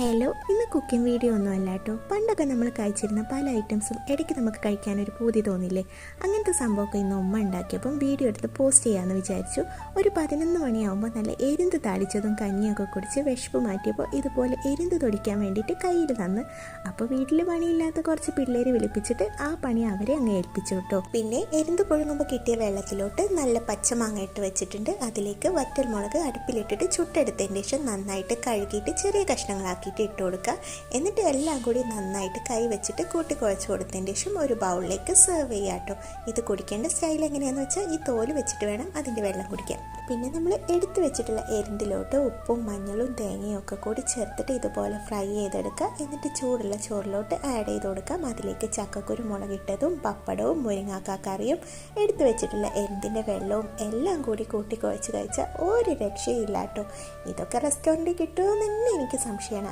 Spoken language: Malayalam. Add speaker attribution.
Speaker 1: ഹലോ ഇന്ന് കുക്കിംഗ് വീഡിയോ ഒന്നും അല്ല കേട്ടോ. പണ്ടൊക്കെ നമ്മൾ കഴിച്ചിരുന്ന പല ഐറ്റംസും ഇടയ്ക്ക് നമുക്ക് കഴിക്കാനൊരു പൂതി തോന്നില്ലേ? അങ്ങനത്തെ സംഭവമൊക്കെ ഇന്ന് ഉമ്മ ഉണ്ടാക്കിയപ്പം വീഡിയോ എടുത്ത് പോസ്റ്റ് ചെയ്യാമെന്ന് വിചാരിച്ചു. ഒരു പതിനൊന്ന് മണിയാവുമ്പോൾ നല്ല എരിന്ത് താളിച്ചതും കഞ്ഞിയൊക്കെ കുടിച്ച് വിശപ്പ് മാറ്റിയപ്പോൾ ഇതുപോലെ എരിന്ത് തൊടിക്കാൻ വേണ്ടിയിട്ട് കയ്യിൽ തന്ന്. അപ്പോൾ വീട്ടിൽ പണിയില്ലാത്ത കുറച്ച് പിള്ളേർ വിളിപ്പിച്ചിട്ട് ആ പണി അവരെ അങ്ങ് ഏൽപ്പിച്ചു കേട്ടോ. പിന്നെ എരിന്ത് പുഴുങ്ങുമ്പോൾ കിട്ടിയ വെള്ളത്തിലോട്ട് നല്ല പച്ചമാങ്ങ ഇട്ട് വെച്ചിട്ടുണ്ട്. അതിലേക്ക് വറ്റൽ മുളക് അടുപ്പിലിട്ടിട്ട് ചുട്ടെടുത്തതിന് ശേഷം നന്നായിട്ട് കഴുകിയിട്ട് ചെറിയ കഷ്ണങ്ങളാക്കിയിട്ട് ഇട്ട് കൊടുക്കുക. എന്നിട്ട് എല്ലാം കൂടി നന്നായിട്ട് കൈ വെച്ചിട്ട് കൂട്ടി കുഴച്ച് കൊടുത്തതിന് ശേഷം ഒരു ബൗളിലേക്ക് സെർവ് ചെയ്യാം കേട്ടോ. ഇത് കുടിക്കേണ്ട സ്റ്റൈൽ എങ്ങനെയാണെന്ന് വെച്ചാൽ ഈ തോൽ വെച്ചിട്ട് വേണം അതിന്റെ വെള്ളം കുടിക്കാൻ. പിന്നെ നമ്മൾ എടുത്തു വെച്ചിട്ടുള്ള എരിന്തിലോട്ട് ഉപ്പും മഞ്ഞളും തേങ്ങയും ഒക്കെ കൂടി ചേർത്തിട്ട് ഇതുപോലെ ഫ്രൈ ചെയ്തെടുക്കുക. എന്നിട്ട് ചൂടുള്ള ചോറിലോട്ട് ആഡ് ചെയ്ത് കൊടുക്കാം അതിലേക്ക് ചക്കക്കുരു മുളകിട്ടതും പപ്പടവും മുരിങ്ങാക്ക കറിയും എടുത്തു വെച്ചിട്ടുള്ള എരിന്തിന്റെ വെള്ളവും എല്ലാം കൂടി കൂട്ടി കുഴച്ച് കഴിച്ചാൽ ഒരു രക്ഷയില്ല കേട്ടോ. ഇതൊക്കെ റെസ്റ്റോറന്റിൽ കിട്ടുമോ എന്ന് എനിക്ക് സംശയമാണ്.